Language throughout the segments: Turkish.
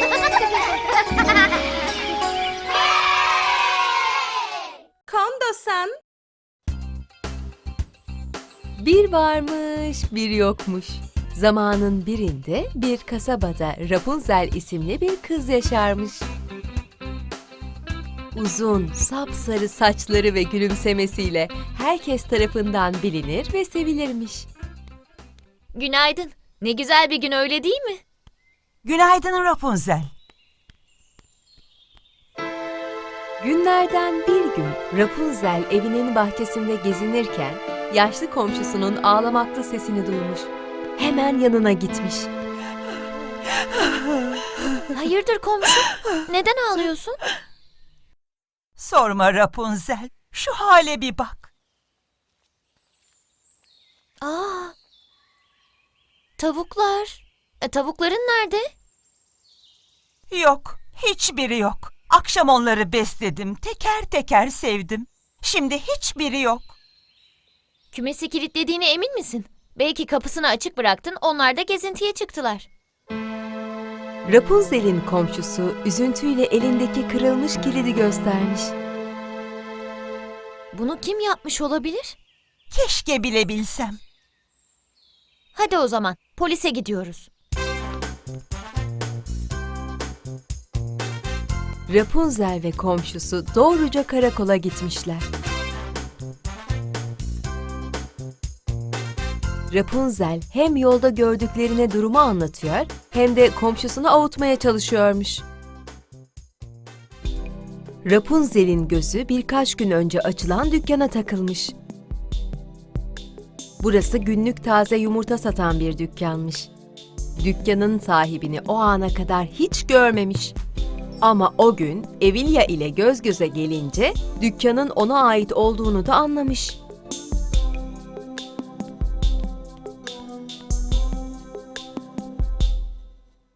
Kondo-san. Bir varmış, bir yokmuş. Zamanın birinde bir kasabada Rapunzel isimli bir kız yaşarmış. Uzun, sapsarı saçları ve gülümsemesiyle herkes tarafından bilinir ve sevilirmiş. Günaydın. Ne güzel bir gün öyle değil mi? Günaydın Rapunzel. Günlerden bir gün Rapunzel evinin bahçesinde gezinirken yaşlı komşusunun ağlamaklı sesini duymuş. Hemen yanına gitmiş. Hayırdır komşu? Neden ağlıyorsun? Sorma Rapunzel. Şu hale bir bak. Aa. Tavuklar. E, tavukların nerede? Yok, hiçbiri yok. Akşam onları besledim, teker teker sevdim. Şimdi hiçbiri yok. Kümesi kilitlediğine emin misin? Belki kapısını açık bıraktın, onlar da gezintiye çıktılar. Rapunzel'in komşusu üzüntüyle elindeki kırılmış kilidi göstermiş. Bunu kim yapmış olabilir? Keşke bilebilsem. Hadi o zaman, polise gidiyoruz. Rapunzel ve komşusu doğruca karakola gitmişler. Rapunzel hem yolda gördüklerine durumu anlatıyor hem de komşusunu avutmaya çalışıyormuş. Rapunzel'in gözü birkaç gün önce açılan dükkana takılmış. Burası günlük taze yumurta satan bir dükkanmış. Dükkanın sahibini o ana kadar hiç görmemiş. Ama o gün Evilya ile göz göze gelince dükkanın ona ait olduğunu da anlamış.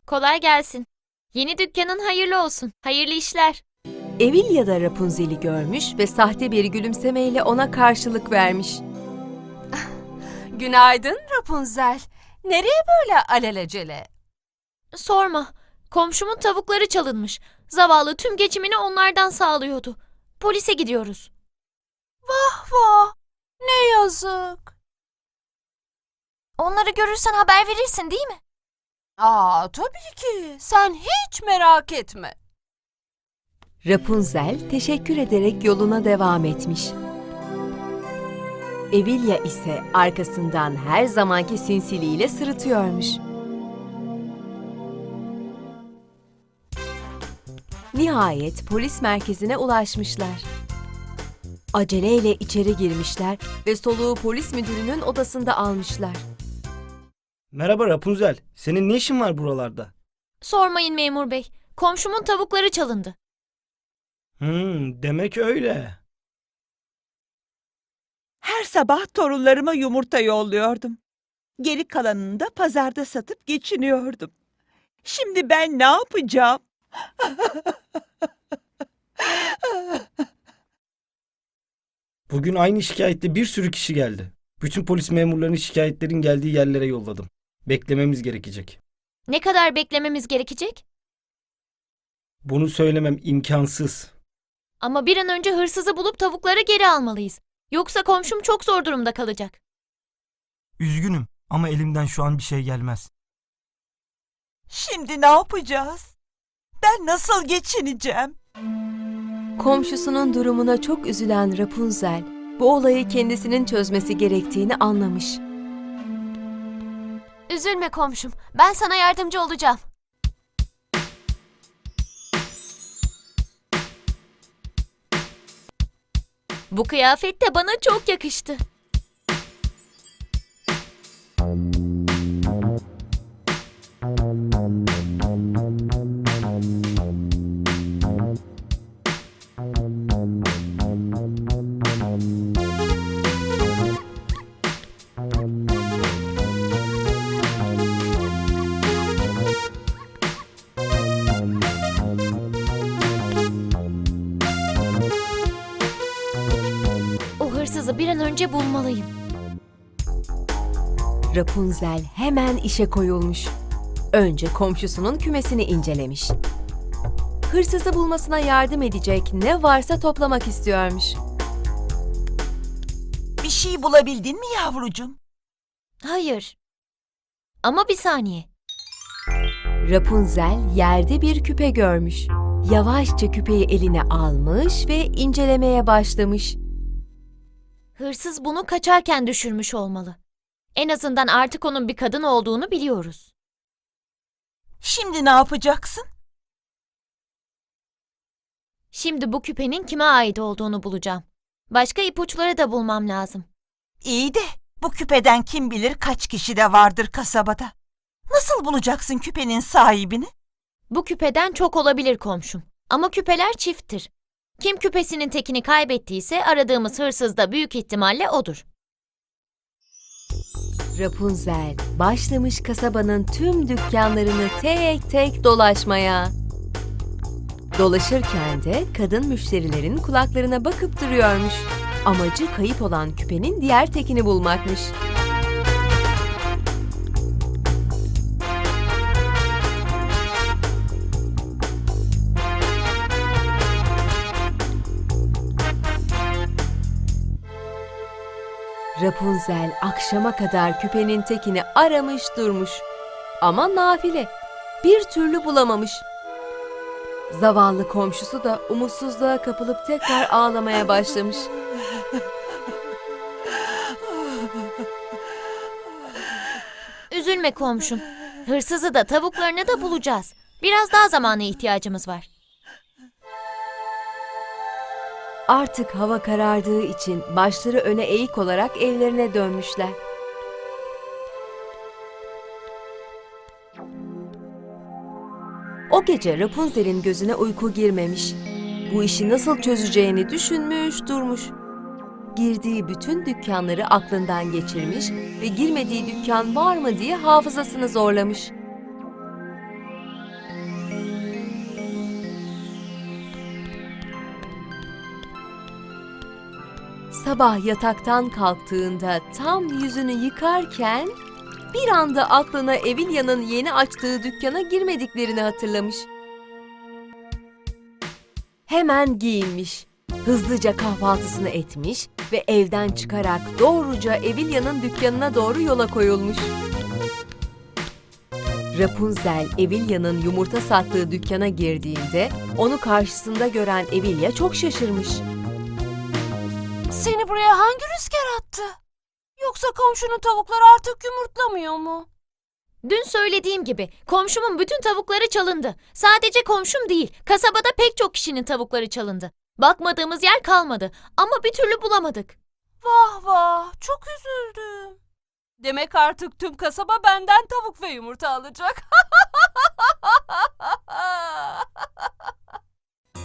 Kolay gelsin. Yeni dükkanın hayırlı olsun. Hayırlı işler. Evilya da Rapunzel'i görmüş ve sahte bir gülümsemeyle ona karşılık vermiş. Günaydın Rapunzel. Nereye böyle alelacele? Sorma. Komşumun tavukları çalınmış. Zavallı tüm geçimini onlardan sağlıyordu. Polise gidiyoruz. Vah, ne yazık. Onları görürsen haber verirsin değil mi? Aa, tabii ki. Sen hiç merak etme. Rapunzel teşekkür ederek yoluna devam etmiş. Evilya ise arkasından her zamanki sinsiliğiyle sırıtıyormuş. Nihayet polis merkezine ulaşmışlar. Aceleyle içeri girmişler ve soluğu polis müdürünün odasında almışlar. Merhaba Rapunzel. Senin ne işin var buralarda? Sormayın memur bey. Komşumun tavukları çalındı. Hmm, demek öyle. Her sabah torunlarıma yumurta yolluyordum. Geri kalanını da pazarda satıp geçiniyordum. Şimdi ben ne yapacağım? Bugün aynı şikayette bir sürü kişi geldi. Bütün polis memurlarını şikayetlerin geldiği yerlere yolladım. Beklememiz gerekecek. Ne kadar beklememiz gerekecek? Bunu söylemem imkansız. Ama bir an önce hırsızı bulup tavukları geri almalıyız. Yoksa komşum çok zor durumda kalacak. Üzgünüm ama elimden şu an bir şey gelmez. Şimdi ne yapacağız? Ben nasıl geçineceğim? Komşusunun durumuna çok üzülen Rapunzel, bu olayı kendisinin çözmesi gerektiğini anlamış. Üzülme komşum. Ben sana yardımcı olacağım. Bu kıyafet de bana çok yakıştı. Önce bulmalıyım. Rapunzel hemen işe koyulmuş. Önce komşusunun kümesini incelemiş. Hırsızı bulmasına yardım edecek ne varsa toplamak istiyormuş. Bir şey bulabildin mi yavrucuğum? Hayır. Ama bir saniye. Rapunzel yerde bir küpe görmüş. Yavaşça küpeyi eline almış ve incelemeye başlamış. Hırsız bunu kaçarken düşürmüş olmalı. En azından artık onun bir kadın olduğunu biliyoruz. Şimdi ne yapacaksın? Şimdi bu küpenin kime ait olduğunu bulacağım. Başka ipuçları da bulmam lazım. İyi de bu küpeden kim bilir kaç kişi de vardır kasabada. Nasıl bulacaksın küpenin sahibini? Bu küpeden çok olabilir komşum. Ama küpeler çifttir. Kim küpesinin tekini kaybettiyse aradığımız hırsız da büyük ihtimalle odur. Rapunzel başlamış kasabanın tüm dükkanlarını tek tek dolaşmaya. Dolaşırken de kadın müşterilerin kulaklarına bakıp duruyormuş. Amacı kayıp olan küpenin diğer tekini bulmakmış. Rapunzel akşama kadar küpenin tekini aramış durmuş. Ama nafile. Bir türlü bulamamış. Zavallı komşusu da umutsuzluğa kapılıp tekrar ağlamaya başlamış. Üzülme komşum. Hırsızı da tavuklarını da bulacağız. Biraz daha zamana ihtiyacımız var. Artık hava karardığı için başları öne eğik olarak evlerine dönmüşler. O gece Rapunzel'in gözüne uyku girmemiş. Bu işi nasıl çözeceğini düşünmüş durmuş. Girdiği bütün dükkanları aklından geçirmiş ve girmediği dükkan var mı diye hafızasını zorlamış. Sabah yataktan kalktığında tam yüzünü yıkarken bir anda aklına Evilya'nın yeni açtığı dükkana girmediklerini hatırlamış. Hemen giyinmiş, hızlıca kahvaltısını etmiş ve evden çıkarak doğruca Evilya'nın dükkanına doğru yola koyulmuş. Rapunzel, Evilya'nın yumurta sattığı dükkana girdiğinde onu karşısında gören Evilya çok şaşırmış. Seni buraya hangi rüzgar attı? Yoksa komşunun tavukları artık yumurtlamıyor mu? Dün söylediğim gibi komşumun bütün tavukları çalındı. Sadece komşum değil, kasabada pek çok kişinin tavukları çalındı. Bakmadığımız yer kalmadı ama bir türlü bulamadık. Vah vah çok üzüldüm. Demek artık tüm kasaba benden tavuk ve yumurta alacak.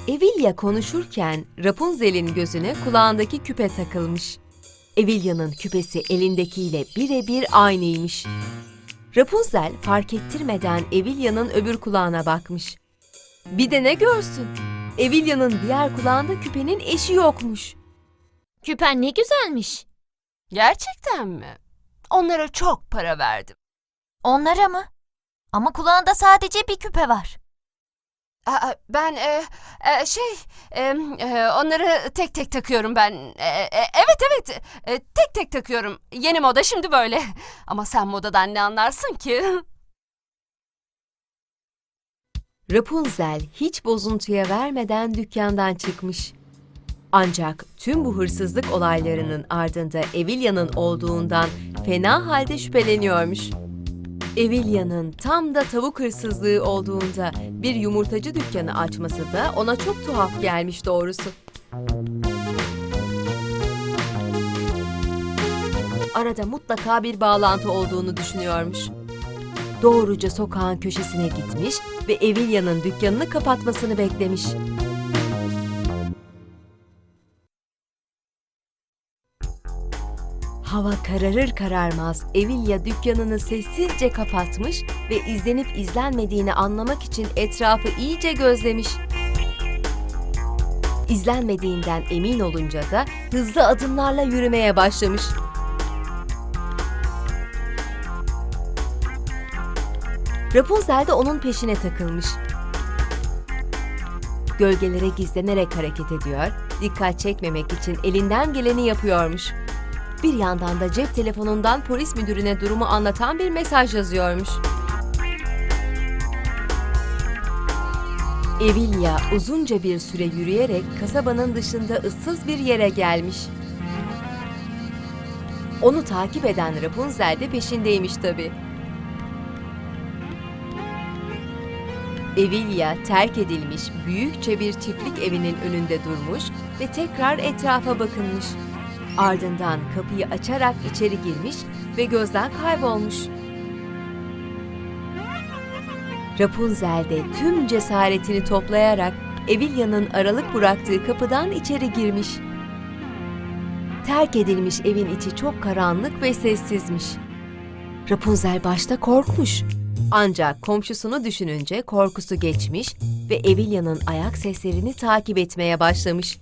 Evilya konuşurken Rapunzel'in gözüne kulağındaki küpe takılmış. Evilya'nın küpesi elindekiyle birebir aynıymış. Rapunzel fark ettirmeden Evilya'nın öbür kulağına bakmış. Bir de ne görsün? Evilya'nın diğer kulağında küpenin eşi yokmuş. Küpen ne güzelmiş. Gerçekten mi? Onlara çok para verdim. Onlara mı? Ama kulağında sadece bir küpe var. Ben e, e, şey e, e, onları tek tek takıyorum ben. E, e, evet evet e, tek tek takıyorum. Yeni moda şimdi böyle. Ama sen modadan ne anlarsın ki? Rapunzel hiç bozuntuya vermeden dükkandan çıkmış. Ancak tüm bu hırsızlık olaylarının ardında Evilya'nın olduğundan fena halde şüpheleniyormuş. Evilya'nın tam da tavuk hırsızlığı olduğunda bir yumurtacı dükkanı açması da ona çok tuhaf gelmiş doğrusu. Arada mutlaka bir bağlantı olduğunu düşünüyormuş. Doğruca sokağın köşesine gitmiş ve Evilya'nın dükkanını kapatmasını beklemiş. Hava kararır kararmaz Evilya dükkanını sessizce kapatmış ve izlenip izlenmediğini anlamak için etrafı iyice gözlemiş. İzlenmediğinden emin olunca da hızlı adımlarla yürümeye başlamış. Rapunzel de onun peşine takılmış. Gölgelere gizlenerek hareket ediyor, dikkat çekmemek için elinden geleni yapıyormuş. Bir yandan da cep telefonundan polis müdürüne durumu anlatan bir mesaj yazıyormuş. Evilya uzunca bir süre yürüyerek kasabanın dışında ıssız bir yere gelmiş. Onu takip eden Rapunzel de peşindeymiş tabii. Evilya terk edilmiş büyükçe bir çiftlik evinin önünde durmuş ve tekrar etrafa bakınmış. Ardından kapıyı açarak içeri girmiş ve gözden kaybolmuş. Rapunzel de tüm cesaretini toplayarak Evilya'nın aralık bıraktığı kapıdan içeri girmiş. Terk edilmiş evin içi çok karanlık ve sessizmiş. Rapunzel başta korkmuş. Ancak komşusunu düşününce korkusu geçmiş ve Evilya'nın ayak seslerini takip etmeye başlamış.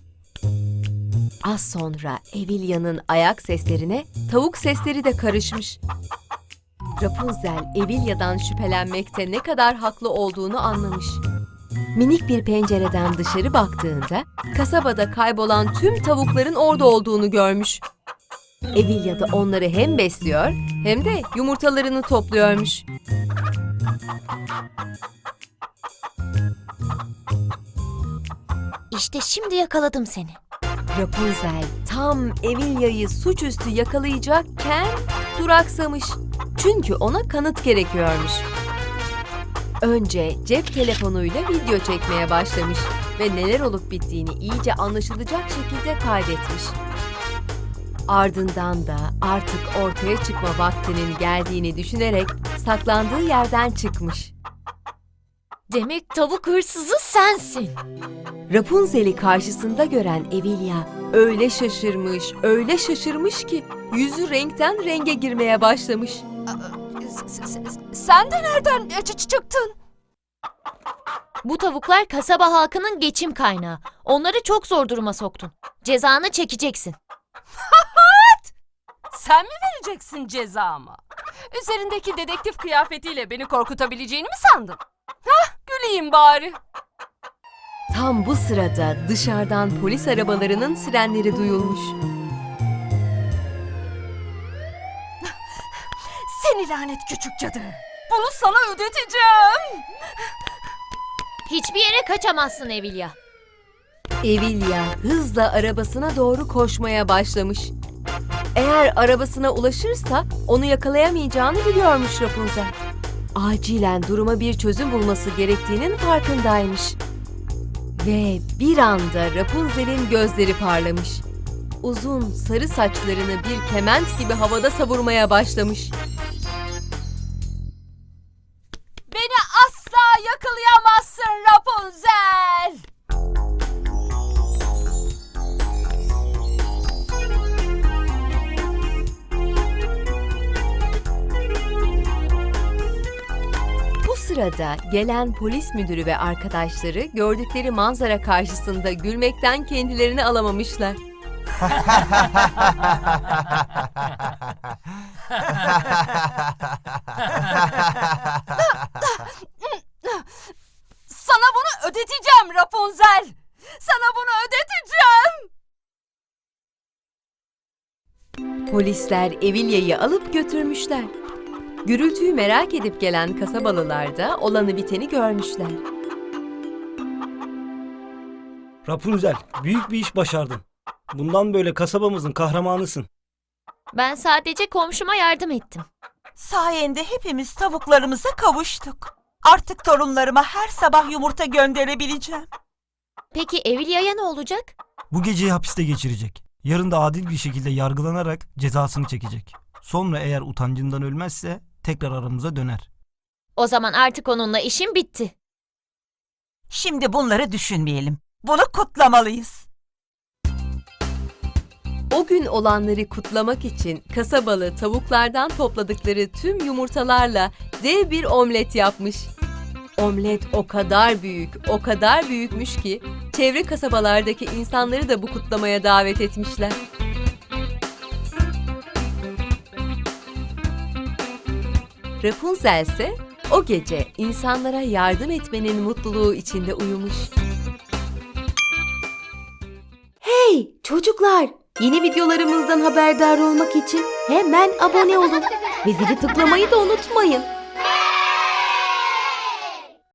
Az sonra Evilya'nın ayak seslerine tavuk sesleri de karışmış. Rapunzel Evilya'dan şüphelenmekte ne kadar haklı olduğunu anlamış. Minik bir pencereden dışarı baktığında kasabada kaybolan tüm tavukların orada olduğunu görmüş. Evilya da onları hem besliyor hem de yumurtalarını topluyormuş. İşte şimdi yakaladım seni. Rapunzel tam Evilya'yı suçüstü yakalayacakken duraksamış. Çünkü ona kanıt gerekiyormuş. Önce cep telefonuyla video çekmeye başlamış ve neler olup bittiğini iyice anlaşılacak şekilde kaydetmiş. Ardından da artık ortaya çıkma vaktinin geldiğini düşünerek saklandığı yerden çıkmış. Demek tavuk hırsızı sensin. Rapunzel'i karşısında gören Evilya öyle şaşırmış, öyle şaşırmış ki yüzü renkten renge girmeye başlamış. Sen de nereden çıktın? Bu tavuklar kasaba halkının geçim kaynağı. Onları çok zor duruma soktun. Cezanı çekeceksin. Sen mi vereceksin cezamı? Üzerindeki dedektif kıyafetiyle beni korkutabileceğini mi sandın? Hah, güleyim bari. Tam bu sırada dışarıdan polis arabalarının sirenleri duyulmuş. Seni lanet küçük cadı. Bunu sana ödeteceğim. Hiçbir yere kaçamazsın Evilya. Evilya hızla arabasına doğru koşmaya başlamış. Eğer arabasına ulaşırsa onu yakalayamayacağını biliyormuş Rapunzel. Acilen duruma bir çözüm bulması gerektiğinin farkındaymış. Ve bir anda Rapunzel'in gözleri parlamış. Uzun sarı saçlarını bir kement gibi havada savurmaya başlamış. Sırada gelen polis müdürü ve arkadaşları gördükleri manzara karşısında gülmekten kendilerini alamamışlar. Sana bunu ödeteceğim Rapunzel. Sana bunu ödeteceğim. Polisler Evilya'yı alıp götürmüşler. Gürültüyü merak edip gelen kasabalılar da olanı biteni görmüşler. Rapunzel, büyük bir iş başardın. Bundan böyle kasabamızın kahramanısın. Ben sadece komşuma yardım ettim. Sayende hepimiz tavuklarımıza kavuştuk. Artık torunlarıma her sabah yumurta gönderebileceğim. Peki Evilya'ya ne olacak? Bu geceyi hapiste geçirecek. Yarın da adil bir şekilde yargılanarak cezasını çekecek. Sonra eğer utancından ölmezse tekrar aramıza döner. O zaman artık onunla işim bitti. Şimdi bunları düşünmeyelim. Bunu kutlamalıyız. O gün olanları kutlamak için kasabalı tavuklardan topladıkları tüm yumurtalarla dev bir omlet yapmış. Omlet o kadar büyük, o kadar büyükmüş ki çevre kasabalardaki insanları da bu kutlamaya davet etmişler. Rapunzel ise O gece insanlara yardım etmenin mutluluğu içinde uyumuş. Hey çocuklar! Yeni videolarımızdan haberdar olmak için hemen abone olun. Ve zili tıklamayı da unutmayın.